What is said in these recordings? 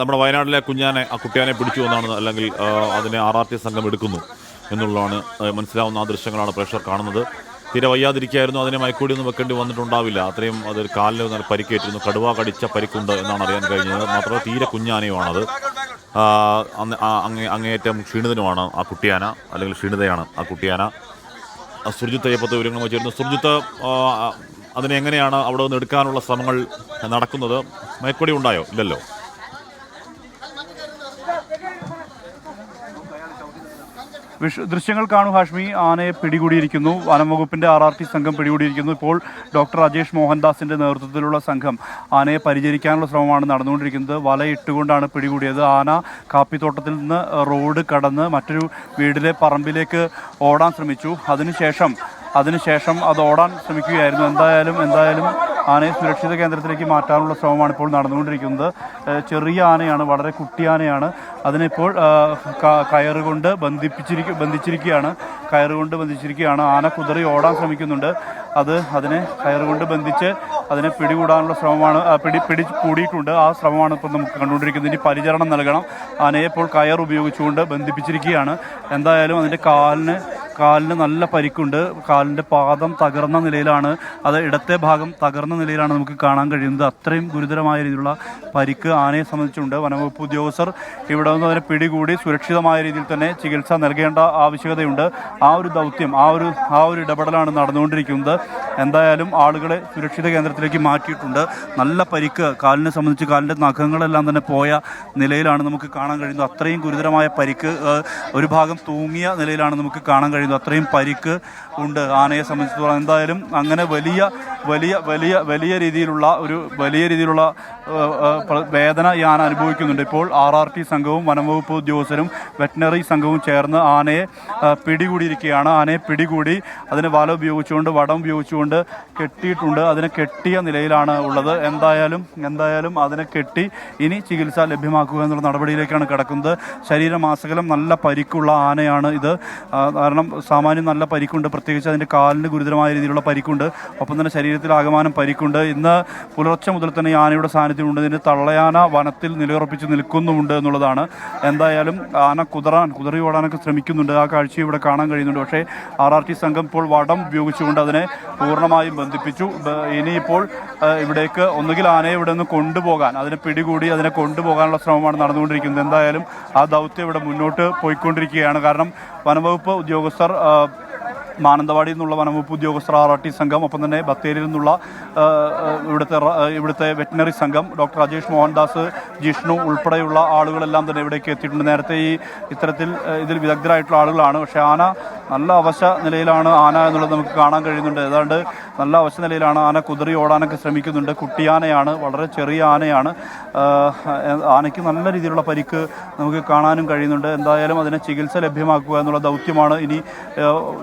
നമ്മുടെ വയനാട്ടിലെ കുഞ്ഞാനെ ആ കുട്ടിയാനെ പിടിച്ചു എന്നാണ് അല്ലെങ്കിൽ അതിനെ ആർ ആർ ടി സംഘം എടുക്കുന്നു എന്നുള്ളതാണ് മനസ്സിലാവുന്ന ആ ദൃശ്യങ്ങളാണ് പ്രേക്ഷകർ കാണുന്നത്. തീരെ വയ്യാതിരിക്കായിരുന്നു അതിനെ മയക്കൂടി ഒന്നും വെക്കേണ്ടി വന്നിട്ടുണ്ടാവില്ല. അത്രയും അതൊരു കാലിന് നല്ല പരിക്കേറ്റിരുന്നു. കടുവ കടിച്ച പരിക്കുണ്ട് എന്നാണ് അറിയാൻ കഴിഞ്ഞത്. മാത്രമല്ല തീരെ കുഞ്ഞാനയുമാണത്. അങ്ങേ അങ്ങേയറ്റം ക്ഷീണിതനുമാണ് ആ കുട്ടിയാന അല്ലെങ്കിൽ ക്ഷീണിതയാണ് ആ കുട്ടിയാന. സുർജിത്ത് അയ്യപ്പത്ത് വിവരങ്ങൾ വെച്ചിരുന്നു സുർജിത്ത് അതിനെ എങ്ങനെയാണ് അവിടെ നിന്ന് എടുക്കാനുള്ള ശ്രമങ്ങൾ നടക്കുന്നത്? മയക്കൊടി ഉണ്ടായോ? ഇല്ലല്ലോ. ദൃശ്യങ്ങൾ കാണൂ ഹാഷ്മി. ആനയെ പിടികൂടിയിരിക്കുന്നു. വനംവകുപ്പിന്റെ ആർ ആർ ടി സംഘം പിടികൂടിയിരിക്കുന്നു. ഇപ്പോൾ ഡോക്ടർ രാജേഷ് മോഹൻദാസിന്റെ നേതൃത്വത്തിലുള്ള സംഘം ആനയെ പരിചരിക്കാനുള്ള ശ്രമമാണ് നടന്നുകൊണ്ടിരിക്കുന്നത്. വലയിട്ടുകൊണ്ടാണ് പിടികൂടിയത്. ആന കാപ്പിത്തോട്ടത്തിൽ നിന്ന് റോഡ് കടന്ന് മറ്റൊരു വീടിലെ പറമ്പിലേക്ക് ഓടാൻ ശ്രമിച്ചു. അതിനുശേഷം അതിനുശേഷം അത് ഓടാൻ ശ്രമിക്കുകയായിരുന്നു. എന്തായാലും എന്തായാലും ആനയെ സുരക്ഷിത കേന്ദ്രത്തിലേക്ക് മാറ്റാനുള്ള ശ്രമമാണ് ഇപ്പോൾ നടന്നുകൊണ്ടിരിക്കുന്നത്. ചെറിയ ആനയാണ് വളരെ കുട്ടി ആനയാണ്. അതിനിപ്പോൾ കയറുകൊണ്ട് ബന്ധിപ്പിച്ചിരിക്ക ബന്ധിച്ചിരിക്കുകയാണ്. കയറുകൊണ്ട് ബന്ധിച്ചിരിക്കുകയാണ്. ആന കുതിറി ഓടാൻ ശ്രമിക്കുന്നുണ്ട്. അത് അതിനെ കയറുകൊണ്ട് ബന്ധിച്ച് അതിനെ പിടികൂടാനുള്ള ശ്രമമാണ് പിടി പിടി കൂടിയിട്ടുണ്ട്. ആ ശ്രമമാണ് ഇപ്പോൾ നമുക്ക് കണ്ടുകൊണ്ടിരിക്കുന്നത്. ഇനി പരിചരണം നൽകണം. ആനയെ ഇപ്പോൾ കയർ ഉപയോഗിച്ചുകൊണ്ട് ബന്ധിപ്പിച്ചിരിക്കുകയാണ്. എന്തായാലും അതിന്റെ കാലിന് കാലിന് നല്ല പരിക്കുണ്ട്. കാലിന്റെ പാദം തകർന്ന നിലയിലാണ്. അത് ഇടത്തെ ഭാഗം തകർന്ന നിലയിലാണ് നമുക്ക് കാണാൻ കഴിയുന്നത്. അത്രയും ഗുരുതരമായ രീതിയിലുള്ള പരിക്ക് ആനയെ സംബന്ധിച്ചുണ്ട്. വനംവകുപ്പ് ഉദ്യോഗസ്ഥർ ഇവിടെ നിന്ന് അതിനെ പിടികൂടി സുരക്ഷിതമായ രീതിയിൽ തന്നെ ചികിത്സ നൽകേണ്ട ആവശ്യകതയുണ്ട്. ആ ഒരു ദൗത്യം ആ ഒരു ആ ഒരു ഇടപെടലാണ് നടന്നുകൊണ്ടിരിക്കുന്നത്. എന്തായാലും ആളുകളെ സുരക്ഷിത കേന്ദ്രത്തിലേക്ക് മാറ്റിയിട്ടുണ്ട്. നല്ല പരിക്ക് കാലിനെ സംബന്ധിച്ച് കാലിന്റെ നഖങ്ങളെല്ലാം തന്നെ പോയ നിലയിലാണ് നമുക്ക് കാണാൻ കഴിയുന്നത്. അത്രയും ഗുരുതരമായ പരിക്ക് ഒരു ഭാഗം തൂങ്ങിയ നിലയിലാണ് നമുക്ക് കാണാൻ കഴിയുന്നത്. അത്രയും പരിക്ക് ഉണ്ട്. ആനയെ സംബന്ധിച്ചിടത്തോളം എന്തായാലും അങ്ങനെ വലിയ വലിയ വലിയ വലിയ രീതിയിലുള്ള ഒരു വലിയ രീതിയിലുള്ള വേദന ഈ ആന അനുഭവിക്കുന്നുണ്ട്. ഇപ്പോൾ ആർ ആർ ടി സംഘവും വനംവകുപ്പ് ഉദ്യോഗസ്ഥരും വെറ്റിനറി സംഘവും ചേർന്ന് ആനയെ പിടികൂടിയിരിക്കുകയാണ്. ആനയെ പിടികൂടി അതിന് വല ഉപയോഗിച്ചുകൊണ്ട് വടം ഉപയോഗിച്ചുകൊണ്ട് കെട്ടിയിട്ടുണ്ട്. അതിനെ കെട്ടിയ നിലയിലാണ് ഉള്ളത്. എന്തായാലും എന്തായാലും അതിനെ കെട്ടി ഇനി ചികിത്സ ലഭ്യമാക്കുക എന്നുള്ള നടപടിയിലേക്കാണ് കിടക്കുന്നത്. ശരീരമാസകലം നല്ല പരിക്കുള്ള ആനയാണ് ഇത്. കാരണം സാമാന്യം നല്ല പരിക്കുണ്ട്. പ്രത്യേകിച്ച് അതിന്റെ കാലിന് ഗുരുതരമായ രീതിയിലുള്ള പരിക്കുണ്ട്. ഒപ്പം തന്നെ ശരീരത്തിൽ ആകമാനം പരിക്കുണ്ട്. ഇന്ന് പുലർച്ചെ മുതൽ തന്നെ ഈ ആനയുടെ സാന്നിധ്യമുണ്ട് ഇതിന് തള്ളയാന വനത്തിൽ നിലയുറപ്പിച്ച് നിൽക്കുന്നുമുണ്ട് എന്നുള്ളതാണ്. എന്തായാലും ആന കുതിറാൻ കുതിറി ഓടാനൊക്കെ ശ്രമിക്കുന്നുണ്ട്. ആ കാഴ്ച ഇവിടെ കാണാൻ കഴിയുന്നുണ്ട്. പക്ഷേ ആർ ആർ ടി സംഘം ഇപ്പോൾ വടം ഉപയോഗിച്ചുകൊണ്ട് അതിനെ പൂർണമായും ബന്ധിപ്പിച്ചു. ഇനിയിപ്പോൾ ഇവിടേക്ക് ഒന്നുകിൽ ആനയെ ഇവിടെ നിന്ന് കൊണ്ടുപോകാൻ അതിനെ പിടികൂടി അതിനെ കൊണ്ടുപോകാനുള്ള ശ്രമമാണ് നടന്നുകൊണ്ടിരിക്കുന്നത്. എന്തായാലും ആ ദൗത്യം ഇവിടെ മുന്നോട്ട് പോയിക്കൊണ്ടിരിക്കുകയാണ്. കാരണം വനംവകുപ്പ് ഉദ്യോഗസ്ഥർ മാനന്തവാടിയിൽ നിന്നുള്ള വനംവകുപ്പ് ഉദ്യോഗസ്ഥർ ആർ ആർ ടി സംഘം ഒപ്പം തന്നെ ബത്തേരിയിൽ നിന്നുള്ള ഇവിടുത്തെ ഇവിടുത്തെ വെറ്റിനറി സംഘം ഡോക്ടർ രാജേഷ് മോഹൻദാസ് ജിഷ്ണു ഉൾപ്പെടെയുള്ള ആളുകളെല്ലാം തന്നെ ഇവിടേക്ക് എത്തിയിട്ടുണ്ട്. നേരത്തെ ഈ ഇത്തരത്തിൽ ഇതിൽ വിദഗ്ധരായിട്ടുള്ള ആളുകളാണ്. പക്ഷേ ആന നല്ല അവശ നിലയിലാണ് ആന എന്നുള്ളത് നമുക്ക് കാണാൻ കഴിയുന്നുണ്ട്. ഏതാണ്ട് നല്ല അവശ നിലയിലാണ് ആന കുതിറി ഓടാനൊക്കെ ശ്രമിക്കുന്നുണ്ട്. കുട്ടിയാനയാണ് വളരെ ചെറിയ ആനയാണ്. ആനയ്ക്ക് നല്ല രീതിയിലുള്ള പരിക്ക് നമുക്ക് കാണാനും കഴിയുന്നുണ്ട്. എന്തായാലും അതിനെ ചികിത്സ ലഭ്യമാക്കുക എന്നുള്ള ദൗത്യമാണ് ഇനി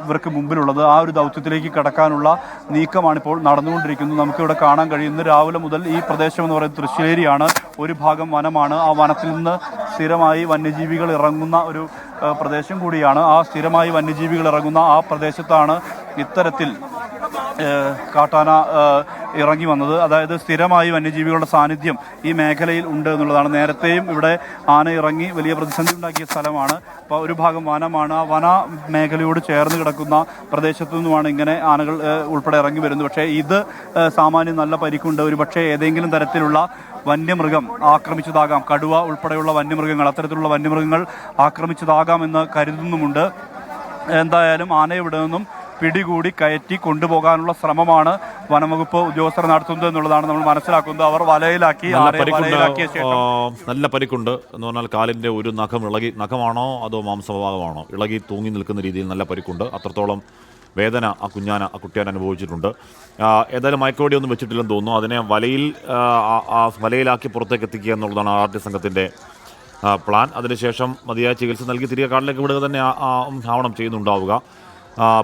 ഇവർക്ക് മുമ്പിലുള്ളത്. ആ ഒരു ദൗത്യത്തിലേക്ക് കടക്കാനുള്ള നീക്കമാണ് ഇപ്പോൾ നടന്നുകൊണ്ടിരിക്കുന്നത്. നമുക്കിവിടെ കാണാൻ കഴിയുന്നത് രാവിലെ മുതൽ ഈ പ്രദേശം എന്ന് പറയുന്നത് തൃശ്ശേരിയാണ്. ഒരു ഭാഗം വനമാണ്. ആ വനത്തിൽ നിന്ന് സ്ഥിരമായി വന്യജീവികൾ ഇറങ്ങുന്ന ഒരു പ്രദേശം കൂടിയാണ്. ആ സ്ഥിരമായി വന്യജീവികൾ ഇറങ്ങുന്ന ആ പ്രദേശത്താണ് ഇത്തരത്തിൽ കാട്ടാന ഇറങ്ങി വന്നത്. അതായത് സ്ഥിരമായി വന്യജീവികളുടെ സാന്നിധ്യം ഈ മേഖലയിൽ ഉണ്ട് എന്നുള്ളതാണ്. നേരത്തെയും ഇവിടെ ആന ഇറങ്ങി വലിയ പ്രതിസന്ധി ഉണ്ടാക്കിയ സ്ഥലമാണ്. അപ്പോൾ ഒരു ഭാഗം വനമാണ്. ആ വന മേഖലയോട് ചേർന്ന് കിടക്കുന്ന പ്രദേശത്തു നിന്നുമാണ് ഇങ്ങനെ ആനകൾ ഉൾപ്പെടെ ഇറങ്ങി വരുന്നത്. പക്ഷേ ഇത് സാമാന്യം നല്ല പരിക്കുണ്ട്. ഒരു പക്ഷേ ഏതെങ്കിലും തരത്തിലുള്ള വന്യമൃഗം ആക്രമിച്ചതാകാം. കടുവ ഉൾപ്പെടെയുള്ള വന്യമൃഗങ്ങൾ അത്തരത്തിലുള്ള വന്യമൃഗങ്ങൾ ആക്രമിച്ചതാകാം എന്ന് കരുതുന്നുമുണ്ട്. എന്തായാലും ആനയെ ഇവിടെ നിന്നും പിടികൂടി കയറ്റി കൊണ്ടുപോകാനുള്ള ശ്രമമാണ് വനംവകുപ്പ് ഉദ്യോഗസ്ഥർ നടത്തുന്നത് എന്നുള്ളതാണ് നമ്മൾ മനസ്സിലാക്കുന്നത്. അവർ വലയിലാക്കി നല്ല പരിക്കുണ്ട്. വലയിലാക്കിയ ശേഷം. നല്ല പരിക്കുണ്ട് എന്ന് പറഞ്ഞാൽ കാലിന്റെ ഒരു നഖം ഇളകി നഖമാണോ അതോ മാംസഭാഗമാണോ ഇളകി തൂങ്ങി നിൽക്കുന്ന രീതിയിൽ നല്ല പരിക്കുണ്ട്. അത്രത്തോളം വേദന ആ കുഞ്ഞാന ആ കുട്ടിയാൻ അനുഭവിച്ചിട്ടുണ്ട്. ഏതായാലും മയക്കോടി ഒന്നും വെച്ചിട്ടില്ലെന്ന് തോന്നുന്നു. അതിനെ വലയിൽ വലയിലാക്കി പുറത്തേക്ക് എത്തിക്കുക എന്നുള്ളതാണ് ആർ ടി സംഘത്തിന്റെ പ്ലാൻ. അതിനുശേഷം മതിയായ ചികിത്സ നൽകി തിരികെ കാട്ടിലേക്ക് വിടുക തന്നെ ആവണം ചെയ്യുന്നുണ്ടാവുക.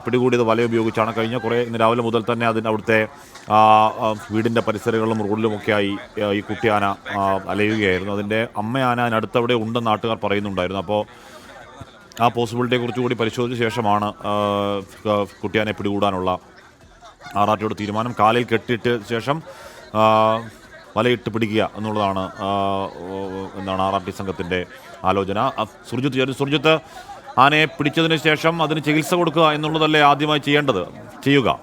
പിടികൂടിയത് വല ഉപയോഗിച്ചാണ്. കഴിഞ്ഞ കുറേ ഇന്ന് രാവിലെ മുതൽ തന്നെ അതിന് അവിടുത്തെ വീടിന്റെ പരിസരങ്ങളിലും റോഡിലുമൊക്കെയായി ഈ കുട്ടിയാന അലയുകയായിരുന്നു. അതിന്റെ അമ്മയാന അതിനടുത്തവിടെ ഉണ്ടെന്ന് നാട്ടുകാർ പറയുന്നുണ്ടായിരുന്നു. അപ്പോൾ ആ പോസിബിലിറ്റിയെ കുറിച്ച് കൂടി പരിശോധിച്ച ശേഷമാണ് കുട്ടിയാനെ പിടികൂടാനുള്ള ആർ തീരുമാനം. കാലിൽ കെട്ടിയിട്ട് ശേഷം വലയിട്ട് പിടിക്കുക എന്നുള്ളതാണ് എന്താണ് ആർ ആർ ടി സംഘത്തിന്റെ ആലോചന. സുർജിത്ത് ചേർന്ന് സുർജിത്ത്. ആനയെ പിടിച്ചതിന് ശേഷം അതിന് ചികിത്സ കൊടുക്കുക എന്നുള്ളതല്ലേ ആദ്യമായി ചെയ്യേണ്ടത്? ചെയ്യുക.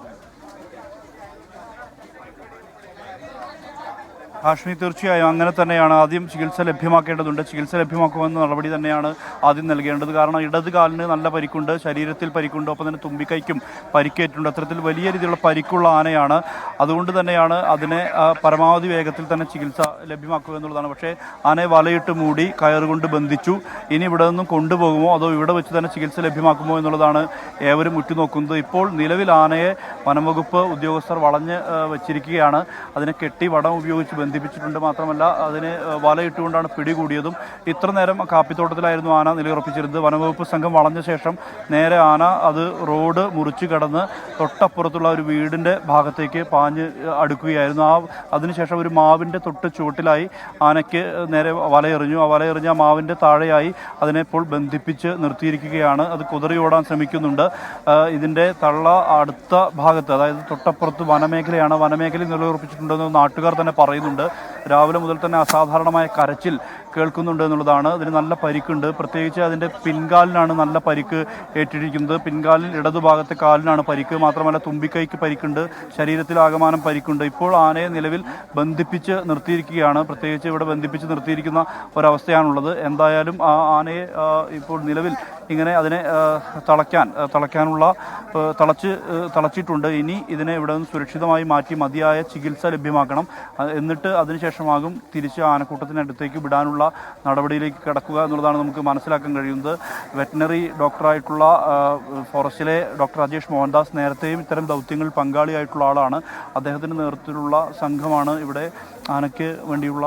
ഹാഷ്മി തീർച്ചയായും അങ്ങനെ തന്നെയാണ്. ആദ്യം ചികിത്സ ലഭ്യമാക്കേണ്ടതുണ്ട്. ചികിത്സ ലഭ്യമാക്കുമെന്ന നടപടി തന്നെയാണ് ആദ്യം നൽകേണ്ടത്. കാരണം ഇടത് കാലിന് നല്ല പരിക്കുണ്ട് ശരീരത്തിൽ പരിക്കുണ്ട് ഒപ്പം തന്നെ തുമ്പിക്കൈക്കും പരിക്കേറ്റിട്ടുണ്ട് അത്തരത്തിൽ വലിയ രീതിയിലുള്ള പരിക്കുള്ള ആനയാണ്. അതുകൊണ്ട് തന്നെയാണ് അതിനെ പരമാവധി വേഗത്തിൽ തന്നെ ചികിത്സ ലഭ്യമാക്കുക എന്നുള്ളതാണ്. പക്ഷേ ആനയെ വലയിട്ട് മൂടി കയറുകൊണ്ട് ബന്ധിച്ചു. ഇനി ഇവിടെ നിന്നും കൊണ്ടുപോകുമോ? അതോ ഇവിടെ വെച്ച് തന്നെ ചികിത്സ ലഭ്യമാക്കുമോ എന്നുള്ളതാണ് ഏവരും ഉറ്റുനോക്കുന്നത്. ഇപ്പോൾ നിലവിൽ ആനയെ വനംവകുപ്പ് ഉദ്യോഗസ്ഥർ വളഞ്ഞ് വെച്ചിരിക്കുകയാണ്. അതിനെ കെട്ടി വടം ഉപയോഗിച്ച് ബന്ധിപ്പിച്ചിട്ടുണ്ട് മാത്രമല്ല അതിന് വലയിട്ടുകൊണ്ടാണ് പിടികൂടിയതും. ഇത്ര നേരം കാപ്പിത്തോട്ടത്തിലായിരുന്നു ആന നിലയുറപ്പിച്ചിരുന്നത്. വനംവകുപ്പ് സംഘം വളഞ്ഞ ശേഷം നേരെ ആന അത് റോഡ് മുറിച്ച് കടന്ന് തൊട്ടപ്പുറത്തുള്ള ഒരു വീടിന്റെ ഭാഗത്തേക്ക് പാഞ്ഞ് അടുക്കുകയായിരുന്നു. ആ അതിനുശേഷം ഒരു മാവിന്റെ തൊട്ട് ചുവട്ടിലായി ആനയ്ക്ക് നേരെ വലയെറിഞ്ഞു. ആ വലയെറിഞ്ഞ ആ മാവിന്റെ താഴെയായി അതിനെ ഇപ്പോൾ ബന്ധിപ്പിച്ച് നിർത്തിയിരിക്കുകയാണ്. അത് കുതിറി ഓടാൻ ശ്രമിക്കുന്നുണ്ട്. ഇതിന്റെ തള്ള അടുത്ത ഭാഗത്ത് അതായത് തൊട്ടപ്പുറത്ത് വനമേഖലയാണ്. വനമേഖലയിൽ നിലയുറപ്പിച്ചിട്ടുണ്ടെന്ന് നാട്ടുകാർ തന്നെ പറയുന്നുണ്ട്. രാവിലെ മുതൽ തന്നെ അസാധാരണമായ കരച്ചിൽ കേൾക്കുന്നുണ്ട് എന്നുള്ളതാണ്. അതിന് നല്ല പരിക്കുണ്ട്. പ്രത്യേകിച്ച് അതിന്റെ പിൻകാലിനാണ് നല്ല പരിക്ക് ഏറ്റിരിക്കുന്നത്. പിൻകാലിൽ ഇടതുഭാഗത്തെ കാലിനാണ് പരിക്ക്. മാത്രമല്ല തുമ്പിക്കൈക്ക് പരിക്കുണ്ട്. ശരീരത്തിൽ ആകമാനം പരിക്കുണ്ട്. ഇപ്പോൾ ആനയെ നിലവിൽ ബന്ധിപ്പിച്ച് നിർത്തിയിരിക്കുകയാണ്. പ്രത്യേകിച്ച് ഇവിടെ ബന്ധിപ്പിച്ച് നിർത്തിയിരിക്കുന്ന ഒരവസ്ഥയാണുള്ളത്. എന്തായാലും ആ ആനയെ ഇപ്പോൾ നിലവിൽ ഇങ്ങനെ അതിനെ തളയ്ക്കാൻ തളയ്ക്കാനുള്ള തളച്ച് തളച്ചിട്ടുണ്ട്. ഇനി ഇതിനെ ഇവിടെ നിന്ന് സുരക്ഷിതമായി മാറ്റി മതിയായ ചികിത്സ ലഭ്യമാക്കണം. എന്നിട്ട് അതിനുശേഷമാകും തിരിച്ച് ആനക്കൂട്ടത്തിനടുത്തേക്ക് വിടാനുള്ള നടപടിയിലേക്ക് കിടക്കുക എന്നുള്ളതാണ് നമുക്ക് മനസ്സിലാക്കാൻ കഴിയുന്നത്. വെറ്റിനറി ഡോക്ടറായിട്ടുള്ള ഫോറസ്റ്റിലെ ഡോക്ടർ രാജേഷ് മോഹൻദാസ് നേരത്തെയും ഇത്തരം ദൗത്യങ്ങളിൽ പങ്കാളിയായിട്ടുള്ള ആളാണ്. അദ്ദേഹത്തിന്റെ നേതൃത്വത്തിലുള്ള സംഘമാണ് ഇവിടെ ആനയ്ക്ക് വേണ്ടിയുള്ള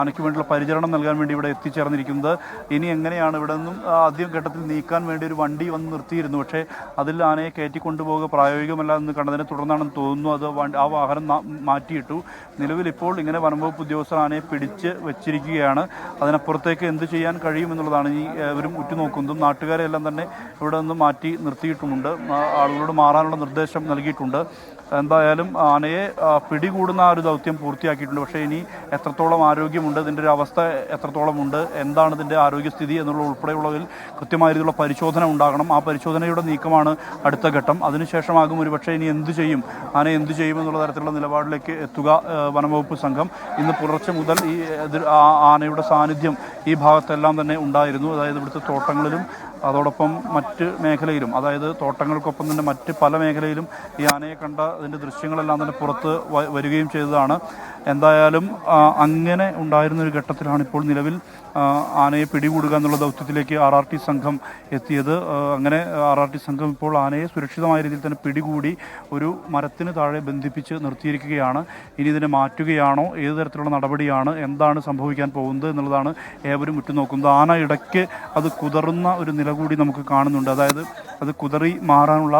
ആനയ്ക്ക് വേണ്ടിയുള്ള പരിചരണം നൽകാൻ വേണ്ടി ഇവിടെ എത്തിച്ചേർന്നിരിക്കുന്നത്. ഇനി എങ്ങനെയാണ് ഇവിടെ നിന്നും ആദ്യം ഘട്ടത്തിൽ നീക്കാൻ വേണ്ടി ഒരു വണ്ടി വന്ന് നിർത്തിയിരുന്നു. പക്ഷേ അതിൽ ആനയെ കയറ്റിക്കൊണ്ടുപോകുക പ്രായോഗികമല്ല എന്ന് കണ്ടതിനെ തുടർന്നാണെന്ന് തോന്നുന്നു. അത് ആ വാഹനം മാറ്റിയിട്ടു. നിലവിൽ ഇപ്പോൾ ഇങ്ങനെ വനംവകുപ്പ് ഉദ്യോഗസ്ഥർ ആനയെ പിടിച്ച് വെച്ചിരിക്കുകയാണ്. അതിനപ്പുറത്തേക്ക് എന്ത് ചെയ്യാൻ കഴിയുമെന്നുള്ളതാണ് ഈ ഇവരും ഉറ്റുനോക്കുന്നതും. നാട്ടുകാരെല്ലാം തന്നെ ഇവിടെ നിന്ന് മാറ്റി നിർത്തിയിട്ടുമുണ്ട്. ആളുകളോട് മാറാനുള്ള നിർദ്ദേശം നൽകിയിട്ടുണ്ട്. എന്തായാലും ആനയെ പിടികൂടുന്ന ആ ഒരു ദൗത്യം പൂർത്തിയാക്കിയിട്ടുണ്ട്. പക്ഷേ ഇനി എത്രത്തോളം ആരോഗ്യമുണ്ട് ഇതിന്റെ ഒരു അവസ്ഥ എത്രത്തോളം ഉണ്ട് എന്താണ് ഇതിന്റെ ആരോഗ്യസ്ഥിതി എന്നുള്ള ഉൾപ്പെടെയുള്ളതിൽ കൃത്യമായ രീതിയിലുള്ള പരിശോധന ഉണ്ടാകണം. ആ പരിശോധനയുടെ നീക്കമാണ് അടുത്ത ഘട്ടം. അതിനുശേഷമാകും ഒരു പക്ഷേ ഇനി എന്തു ചെയ്യും? ആന എന്തു ചെയ്യും എന്നുള്ള തരത്തിലുള്ള നിലപാടിലേക്ക് എത്തുക വനംവകുപ്പ് സംഘം. ഇന്ന് പുലർച്ചെ മുതൽ ഈ ആനയുടെ സാന്നിധ്യം ഈ ഭാഗത്തെല്ലാം തന്നെ ഉണ്ടായിരുന്നു. അതായത് ഇവിടുത്തെ തോട്ടങ്ങളിലും അതോടൊപ്പം മറ്റ് മേഖലയിലും അതായത് തോട്ടങ്ങൾക്കൊപ്പം തന്നെ മറ്റ് പല മേഖലയിലും ഈ ആനയെ കണ്ട അതിന്റെ ദൃശ്യങ്ങളെല്ലാം തന്നെ പുറത്ത് വരികയും ചെയ്തതാണ്. എന്തായാലും അങ്ങനെ ഉണ്ടായിരുന്ന ഒരു ഘട്ടത്തിലാണ് ഇപ്പോൾ നിലവിൽ ആനയെ പിടികൂടുക എന്നുള്ള ദൗത്യത്തിലേക്ക് ആർ ആർ ടി സംഘം എത്തിയത്. അങ്ങനെ ആർ ആർ ടി സംഘം ഇപ്പോൾ ആനയെ സുരക്ഷിതമായ രീതിയിൽ തന്നെ പിടികൂടി ഒരു മരത്തിന് താഴെ ബന്ധിപ്പിച്ച് നിർത്തിയിരിക്കുകയാണ്. ഇനി ഇതിനെ മാറ്റുകയാണോ? ഏത് തരത്തിലുള്ള നടപടിയാണ്? എന്താണ് സംഭവിക്കാൻ പോകുന്നത് എന്നുള്ളതാണ് ഏവരും ഉറ്റുനോക്കുന്നത്. ആന ഇടയ്ക്ക് അത് കുതറുന്ന ഒരു നില കൂടി നമുക്ക് കാണുന്നുണ്ട്. അതായത് അത് കുതറി മാറാനുള്ള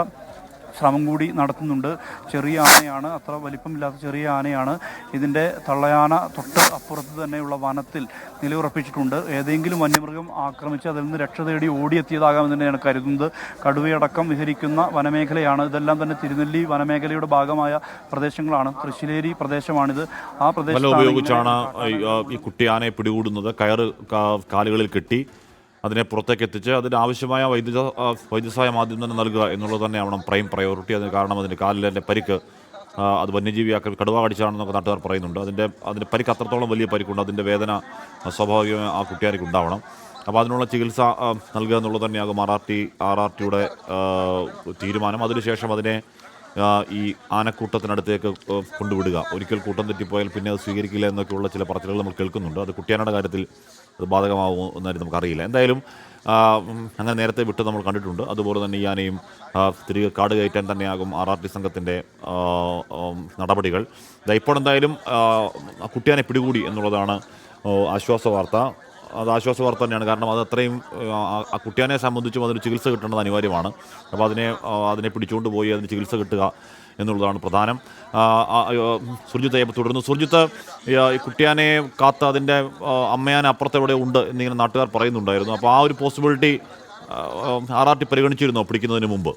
ശ്രമം കൂടി നടത്തുന്നുണ്ട്. ചെറിയ ആനയാണ് അത്ര വലിപ്പമില്ലാത്ത ചെറിയ ആനയാണ്. ഇതിന്റെ തള്ളയാന തൊട്ട് അപ്പുറത്ത് തന്നെയുള്ള വനത്തിൽ നിലയുറപ്പിച്ചിട്ടുണ്ട്. ഏതെങ്കിലും വന്യമൃഗം ആക്രമിച്ച് അതിൽ നിന്ന് രക്ഷ തേടി ഓടിയെത്തിയതാകാമെന്ന് തന്നെയാണ് കരുതുന്നത്. കടുവയടക്കം വിഹരിക്കുന്ന വനമേഖലയാണ്. ഇതെല്ലാം തന്നെ തിരുനെല്ലി വനമേഖലയുടെ ഭാഗമായ പ്രദേശങ്ങളാണ്. തൃശ്ശിലേരി പ്രദേശമാണിത്. ആ പ്രദേശം ഉപയോഗിച്ചാണ് ഈ, ആ, കുട്ടി ആനയെ പിടികൂടുന്നത്. കയറ് കാലുകളിൽ കെട്ടി അതിനെ പുറത്തേക്ക് എത്തിച്ച് അതിന് ആവശ്യമായ വൈദ്യുത വൈദ്യസഹായ ആദ്യം തന്നെ നൽകുക എന്നുള്ളത് അവണം പ്രൈം പ്രയോറിറ്റി. അതിന് കാരണം അതിന്റെ കാലിലെ പരിക്ക് അത് വന്യജീവി ആക്രമി കടുവ കടിച്ചാണെന്നൊക്കെ നാട്ടുകാർ പറയുന്നുണ്ട്. അതിന്റെ അതിന്റെ പരിക്ക് അത്രത്തോളം വലിയ പരിക്കുണ്ട്. അതിന്റെ വേദന സ്വാഭാവികമായി ആ കുട്ടിയാർക്ക് ഉണ്ടാവണം. അപ്പോൾ അതിനുള്ള ചികിത്സ നൽകുക എന്നുള്ളത് തന്നെയാകും R R T R R ടിയുടെ തീരുമാനം. അതിനുശേഷം അതിനെ ഈ ആനക്കൂട്ടത്തിനടുത്തേക്ക് കൊണ്ടുവിടുക. ഒരിക്കൽ കൂട്ടം തെറ്റിപ്പോയാൽ പിന്നെ അത് സ്വീകരിക്കില്ല എന്നൊക്കെയുള്ള ചില പറച്ചിലുകൾ നമ്മൾ കേൾക്കുന്നുണ്ട്. അത് കുട്ടിയാനയുടെ കാര്യത്തിൽ അത് ബാധകമാകുമോ എന്നാലും നമുക്കറിയില്ല. എന്തായാലും അങ്ങനെ നേരത്തെ വിട്ട് നമ്മൾ കണ്ടിട്ടുണ്ട്. അതുപോലെ തന്നെ ഈ ആനയും തിരികെ കാട് കയറ്റാൻ തന്നെയാകും ആർ ആർ ടി സംഘത്തിന്റെ നടപടികൾ. ഇപ്പോൾ എന്തായാലും കുട്ടിയാനെ പിടികൂടി എന്നുള്ളതാണ് ആശ്വാസ വാർത്ത. അത് ആശ്വാസ വാർത്ത തന്നെയാണ്. കാരണം അത് അത്രയും ആ കുട്ടിയാനെ സംബന്ധിച്ചും അതിന് ചികിത്സ കിട്ടേണ്ടത് അനിവാര്യമാണ്. അപ്പോൾ അതിനെ അതിനെ പിടിച്ചുകൊണ്ട് പോയി അതിന് ചികിത്സ കിട്ടുക. എന്നുള്ളതാണ് പ്രധാനം. സുർജിത്ത് തുടർന്ന് സുർജിത്ത് കുട്ടിയാനെ കാത്ത് അതിന്റെ അമ്മയാനെ അപ്പുറത്ത് എവിടെ ഉണ്ട് എന്നിങ്ങനെ നാട്ടുകാർ പറയുന്നുണ്ടായിരുന്നു. അപ്പോൾ ആ ഒരു പോസിബിലിറ്റി ആർ ആർ ടി പരിഗണിച്ചിരുന്നോ പിടിക്കുന്നതിന് മുമ്പ്?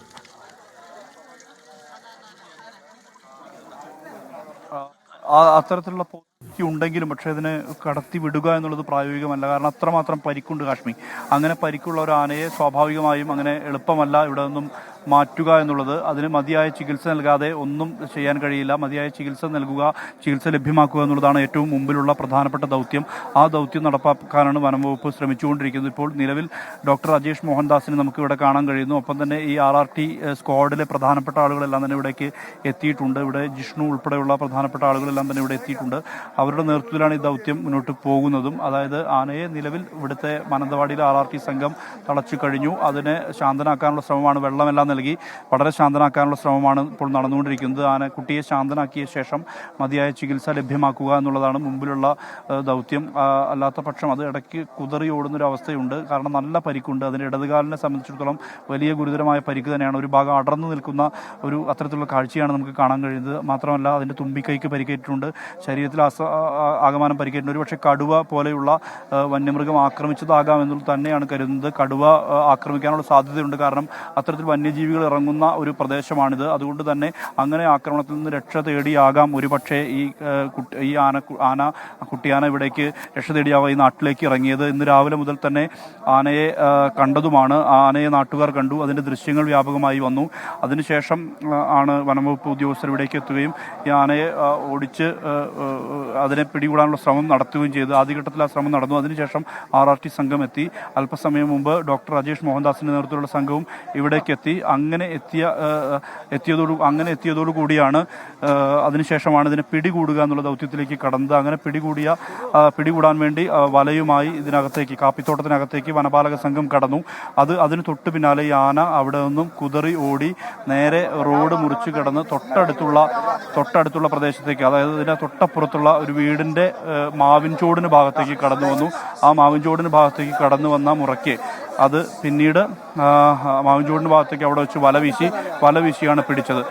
അത്തരത്തിലുള്ള പോസിബിലിറ്റി ഉണ്ടെങ്കിലും പക്ഷേ അതിനെ കടത്തി വിടുക എന്നുള്ളത് പ്രായോഗികമല്ല. കാരണം അത്രമാത്രം പരിക്കുണ്ട് കാശ്മീർ. അങ്ങനെ പരിക്കുള്ള ഒരു ആനയെ സ്വാഭാവികമായും അങ്ങനെ എളുപ്പമല്ല. ഇവിടെ നിന്നും മാറ്റുക എന്നുള്ളത് അതിന് മതിയായ ചികിത്സ നൽകാതെ ഒന്നും ചെയ്യാൻ കഴിയില്ല. മതിയായ ചികിത്സ നൽകുക ചികിത്സ ലഭ്യമാക്കുക എന്നുള്ളതാണ് ഏറ്റവും മുമ്പിലുള്ള പ്രധാനപ്പെട്ട ദൗത്യം. ആ ദൗത്യം നടപ്പാക്കാനാണ് വനം വകുപ്പ് ശ്രമിച്ചുകൊണ്ടിരിക്കുന്നത്. ഇപ്പോൾ നിലവിൽ ഡോക്ടർ രാജേഷ് മോഹൻദാസിനെ നമുക്ക് ഇവിടെ കാണാൻ കഴിയുന്നു. ഒപ്പം തന്നെ ഈ ആർ ആർ ടി സ്ക്വാഡിലെ പ്രധാനപ്പെട്ട ആളുകളെല്ലാം തന്നെ ഇവിടേക്ക് എത്തിയിട്ടുണ്ട്. ഇവിടെ ജിഷ്ണു ഉൾപ്പെടെയുള്ള പ്രധാനപ്പെട്ട ആളുകളെല്ലാം തന്നെ ഇവിടെ എത്തിയിട്ടുണ്ട്. അവരുടെ നേതൃത്വത്തിലാണ് ഈ ദൗത്യം മുന്നോട്ട് പോകുന്നതും. അതായത് ആനയെ നിലവിൽ ഇവിടുത്തെ മാനന്തവാടിയിലെ ആർ ആർ ടി സംഘം തളച്ചു കഴിഞ്ഞു. അതിനെ ശാന്തനാക്കാനുള്ള ശ്രമമാണ്. വെള്ളമെല്ലാം നൽകി. വളരെ ശാന്തനാക്കാനുള്ള ശ്രമമാണ് ഇപ്പോൾ നടന്നുകൊണ്ടിരിക്കുന്നത്. ആന കുട്ടിയെ ശാന്തനാക്കിയ ശേഷം മതിയായ ചികിത്സ ലഭ്യമാക്കുക എന്നുള്ളതാണ് മുമ്പിലുള്ള ദൗത്യം. അല്ലാത്ത പക്ഷം അത് ഇടയ്ക്ക് കുതറി ഓടുന്നൊരവസ്ഥയുണ്ട് കാരണം നല്ല പരിക്കുണ്ട്. അതിന് ഇടതുകാലിനെ സംബന്ധിച്ചിടത്തോളം വലിയ ഗുരുതരമായ പരിക്ക് തന്നെയാണ്. ഒരു ഭാഗം അടർന്നു നിൽക്കുന്ന ഒരു അത്തരത്തിലുള്ള കാഴ്ചയാണ് നമുക്ക് കാണാൻ കഴിയുന്നത്. മാത്രമല്ല അതിന്റെ തുമ്പിക്കൈക്ക് പരിക്കേറ്റിട്ടുണ്ട്. ശരീരത്തിൽ അസ ആകമാനം പരിക്കേറ്റിട്ടുണ്ട്. ഒരുപക്ഷെ കടുവ പോലെയുള്ള വന്യമൃഗം ആക്രമിച്ചതാകാം എന്നുള്ളത് തന്നെയാണ് കരുതുന്നത്. കടുവ ആക്രമിക്കാനുള്ള സാധ്യതയുണ്ട്. കാരണം അത്തരത്തിൽ വന്യജീവികൾ ഇറങ്ങുന്ന ഒരു പ്രദേശമാണിത്. അതുകൊണ്ട് തന്നെ അങ്ങനെ ആക്രമണത്തിൽ നിന്ന് രക്ഷ തേടിയാകാം. ഒരുപക്ഷെ ഈ ഈ ആന ആന കുട്ടിയാന ഇവിടേക്ക് രക്ഷ തേടിയാവാം ഈ നാട്ടിലേക്ക് ഇറങ്ങിയത്. ഇന്ന് രാവിലെ മുതൽ തന്നെ ആനയെ കണ്ടതുമാണ്. ആനയെ നാട്ടുകാർ കണ്ടു. അതിന്റെ ദൃശ്യങ്ങൾ വ്യാപകമായി വന്നു. അതിനുശേഷം ആണ് വനംവകുപ്പ് ഉദ്യോഗസ്ഥർ ഇവിടേക്ക് എത്തുകയും ഈ ആനയെ ഓടിച്ച് അതിനെ പിടികൂടാനുള്ള ശ്രമം നടത്തുകയും ചെയ്തു. ആദ്യഘട്ടത്തിൽ ആ ശ്രമം നടന്നു. അതിനുശേഷം ആർ ആർ ടി സംഘം എത്തി. അല്പസമയം മുമ്പ് ഡോക്ടർ രാജേഷ് മോഹൻദാസിന്റെ നേതൃത്വത്തിലുള്ള സംഘവും ഇവിടേക്ക് എത്തി. അങ്ങനെ എത്തിയ എത്തിയതോട് അങ്ങനെ എത്തിയതോടു കൂടിയാണ് അതിനുശേഷമാണ് ഇതിനെ പിടികൂടുക എന്നുള്ള ദൗത്യത്തിലേക്ക് കടന്നത്. അങ്ങനെ പിടികൂടിയ പിടികൂടാൻ വേണ്ടി വലയുമായി ഇതിനകത്തേക്ക് കാപ്പിത്തോട്ടത്തിനകത്തേക്ക് വനപാലക സംഘം കടന്നു. അത് അതിന് തൊട്ട് പിന്നാലെ ആന അവിടെ നിന്നും കുതറി ഓടി നേരെ റോഡ് മുറിച്ച് കിടന്ന് തൊട്ടടുത്തുള്ള തൊട്ടടുത്തുള്ള പ്രദേശത്തേക്ക് അതായത് ഇതിന്റെ തൊട്ടപ്പുറത്തുള്ള ഒരു വീടിന്റെ മാവിൻചോടിന് ഭാഗത്തേക്ക് കടന്നു വന്നു. ആ മാവിൻചോടിന് ഭാഗത്തേക്ക് കടന്നു വന്ന മുറയ്ക്ക് അത് പിന്നീട് മാവിൻചോടിന് ഭാഗത്തേക്ക് അവിടെ വെച്ച് വല വീശി വല വീശിയാണ് പിടിച്ചത്.